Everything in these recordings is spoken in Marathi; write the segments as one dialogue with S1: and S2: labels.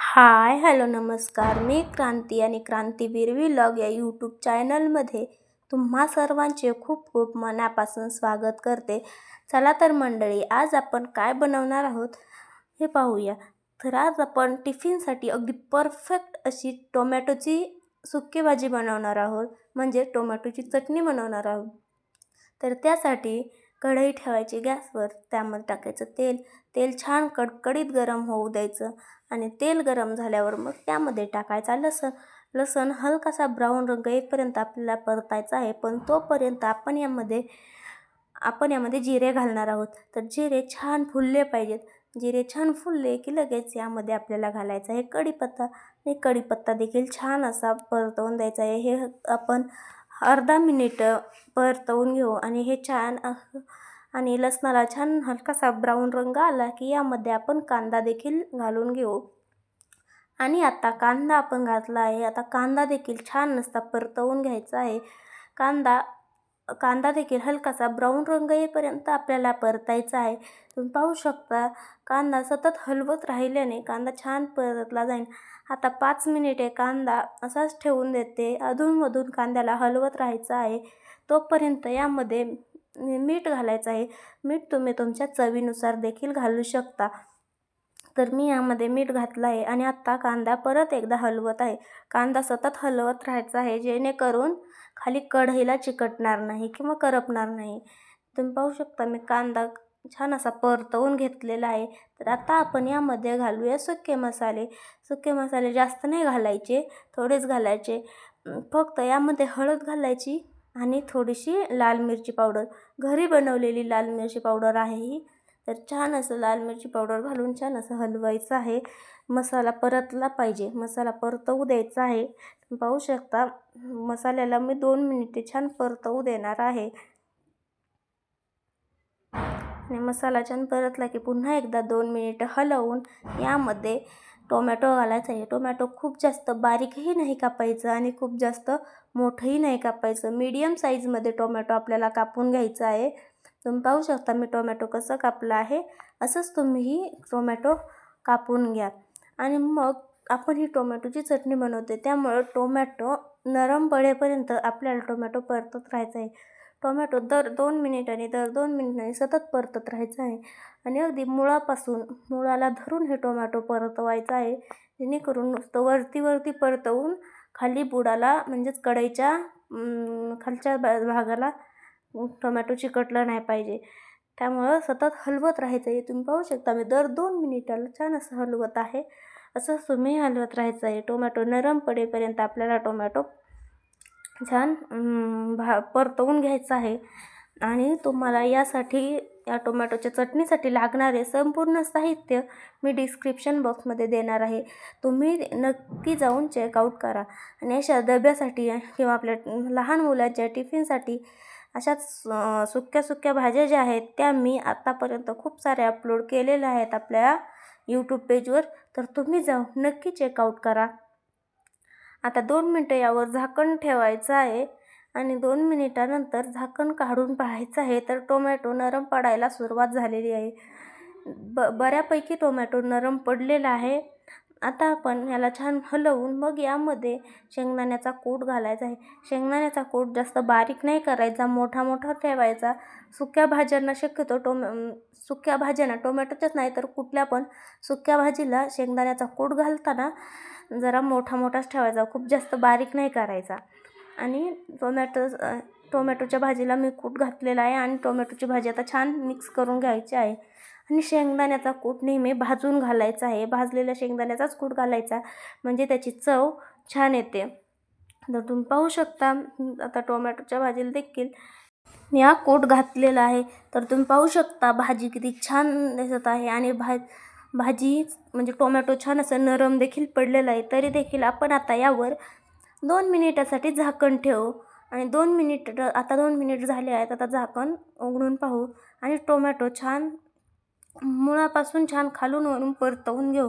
S1: हाय हॅलो नमस्कार. मी क्रांती आणि क्रांतीवीर व्लॉग या यूट्यूब चॅनलमध्ये तुम्हा सर्वांचे खूप खूप मनापासून स्वागत करते. चला तर मंडळी आज आपण काय बनवणार आहोत हे पाहूया. तर आज आपण टिफिनसाठी अगदी परफेक्ट अशी टोमॅटोची सुकी भाजी बनवणार आहोत. म्हणजे टोमॅटोची चटणी बनवणार आहोत. तर त्यासाठी कढई ठेवायची गॅसवर त्यामध्ये टाकायचं तेल. तेल छान कडकडीत गरम होऊ द्यायचं आणि तेल गरम झाल्यावर मग त्यामध्ये टाकायचा लसण. लसण हलकासा ब्राऊन रंग येईपर्यंत आपल्याला परतायचा आहे पण तोपर्यंत आपण यामध्ये आपण यामध्ये जिरे घालणार आहोत. तर जिरे छान फुलले पाहिजेत. जिरे छान फुलले की लगेच यामध्ये आपल्याला घालायचं आहे कढीपत्ता. आणि कढीपत्ता देखील छान असा परतवून द्यायचा आहे. हे आपण अर्धा मिनिट परतवून घेऊ आणि हे छान आणि लसणाला छान हलकासा ब्राऊन रंग आला की यामध्ये आपण कांदा देखील घालून घेऊ. आणि आता कांदा आपण घातला आहे. आता कांदा देखील छान नसता परतवून घ्यायचा आहे. कांदा कांदा देखील हलकासा ब्राऊन रंग येईपर्यंत आपल्याला परतायचा आहे. तुम्ही पाहू शकता कांदा सतत हलवत राहिल्याने कांदा छान परतला जाईल आता पाच मिनिटे कांदा असाच ठेवून देते. अधूनमधून कांद्याला हलवत राहायचं आहे. तोपर्यंत यामध्ये मीठ घालायचं आहे. मीठ तुम्ही तुमच्या चवीनुसार देखील घालू शकता. तर मी यामध्ये मीठ घातलं आहे आणि आत्ता कांदा परत एकदा हलवत आहे. कांदा सतत हलवत राहायचा आहे जेणेकरून खाली कढईला चिकटणार नाही किंवा करपणार नाही. तुम्ही पाहू शकता मी कांदा छान असा परतवून घेतलेला आहे. तर आता आपण यामध्ये घालूया सुके मसाले. सुके मसाले जास्त नाही घालायचे थोडेच घालायचे. फक्त यामध्ये हळद घालायची आणि थोडीशी लाल मिरची पावडर. घरी बनवलेली लाल मिरची पावडर आहे ही. तर छान असं लाल मिरची पावडर घालून छान असं हलवायचं आहे. मसाला परतला पाहिजे. मसाला परतवू द्यायचा आहे. पाहू शकता मसाल्याला मी दोन मिनिटे छान परतवू देणार आहे. आणि मसाला छान परतला की पुन्हा एकदा दोन मिनिटं हलवून यामध्ये टोमॅटो घालायचा आहे. टोमॅटो खूप जास्त बारीकही नाही कापायचं आणि खूप जास्त मोठंही नाही कापायचं. मीडियम साईजमध्ये टोमॅटो आपल्याला कापून घ्यायचं आहे. तुम्ही पाहू शकता मी टोमॅटो कसं कापलं आहे. असंच तुम्हीही टोमॅटो कापून घ्या. आणि मग आपण ही टोमॅटोची चटणी बनवते त्यामुळं टोमॅटो नरम पडेपर्यंत आपल्याला टोमॅटो परतत राहायचं आहे. टोमॅटो दर दोन मिनिटांनी दर दोन मिनिटांनी सतत परतत राहायचं आहे. आणि अगदी मुळापासून मुळाला धरून हे टोमॅटो परतवायचं आहे. जेणेकरून नुसतं वरती वरती परतवून खाली बुडाला म्हणजेच कढईच्या खालच्या भागाला टोमॅटो चिकटलं नाही पाहिजे. त्यामुळं सतत हलवत राहायचं. आहे तुम्ही पाहू शकता. मी दर दोन मिनिटाला छान असं हलवत आहे. असं तुम्ही हलवत राहायचं आहे. टोमॅटो नरम पडेपर्यंत आपल्याला टोमॅटो छान भा परतवून घ्यायचं आहे. आणि तुम्हाला यासाठी या टोमॅटोच्या चटणीसाठी लागणारे संपूर्ण साहित्य मी डिस्क्रिप्शन बॉक्समध्ये देणार आहे. तुम्ही नक्की जाऊन चेकआउट करा. आणि अशा डब्यासाठी किंवा आपल्या लहान मुलांच्या टिफिनसाठी अशाच सुक्या सुक्या भाज्या ज्या आहेत त्या मी आत्तापर्यंत खूप साऱ्या अपलोड केलेल्या आहेत आपल्या यूट्यूब पेजवर तर तुम्ही जाऊन नक्की चेकआउट करा. आता दोन मिनटं यावर झाकण ठेवायचं आहे आणि दोन मिनिटानंतर झाकण काढून पाहायचं आहे. तर टोमॅटो नरम पडायला सुरुवात झालेली आहे. ब बऱ्यापैकी टोमॅटो नरम पडलेला आहे. आता आपण ह्याला छान हलवून मग यामध्ये शेंगदाण्याचा कूट घालायचा आहे. शेंगदाण्याचा कूट जास्त बारीक नाही करायचा मोठा मोठा ठेवायचा. सुक्या भाज्यांना शक्यतो टोमॅ सुक्या भाज्यांना टोमॅटोच्याच नाही तर कुठल्या पण सुक्या भाजीला शेंगदाण्याचा कूट घालताना जरा मोठा मोठाच ठेवायचा खूप जास्त बारीक नाही करायचा. आणि टोमॅटो टोमॅटोच्या भाजीला मी कूट घातलेला आहे आणि टोमॅटोची भाजी आता छान मिक्स करून घ्यायची आहे. आणि शेंगदाण्याचा कूट नेहमी भाजून घालायचा आहे. भाजलेल्या शेंगदाण्याचाच कूट घालायचा म्हणजे त्याची चव छान येते. तर तुम्ही पाहू शकता आता टोमॅटोच्या भाजीला देखील या कूट घातलेला आहे. तर तुम्ही पाहू शकता भाजी किती छान दिसत आहे आणि भा भाजी म्हणजे टोमॅटो छान असं नरम देखील पडलेलं आहे. तरी देखील आपण आता यावर दोन मिनिटासाठी झाकण ठेवू. आणि दोन मिनिट आता दोन मिनिट झाले आहेत आता झाकण उघडून पाहू. आणि टोमॅटो छान मुळापासून छान खालून वरून परतवून घेऊ.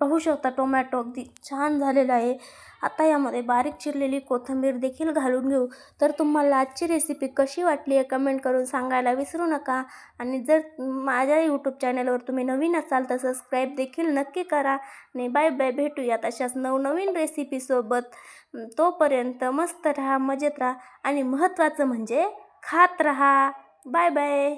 S1: पाहू शकता टोमॅटो अगदी छान झालेला आहे. आता यामध्ये बारीक चिरलेली कोथिंबीर देखील घालून घेऊ. तर तुम्हाला आजची रेसिपी कशी वाटली आहे कमेंट करून सांगायला विसरू नका. आणि जर माझ्या यूट्यूब चॅनलवर तुम्ही नवीन असाल तर सबस्क्राईब देखील नक्की करा. आणि बाय बाय भेटूयात अशाच नवनवीन रेसिपीसोबत तोपर्यंत मस्त राहा मजेत राहा. आणि महत्त्वाचं म्हणजे खात राहा. Bye bye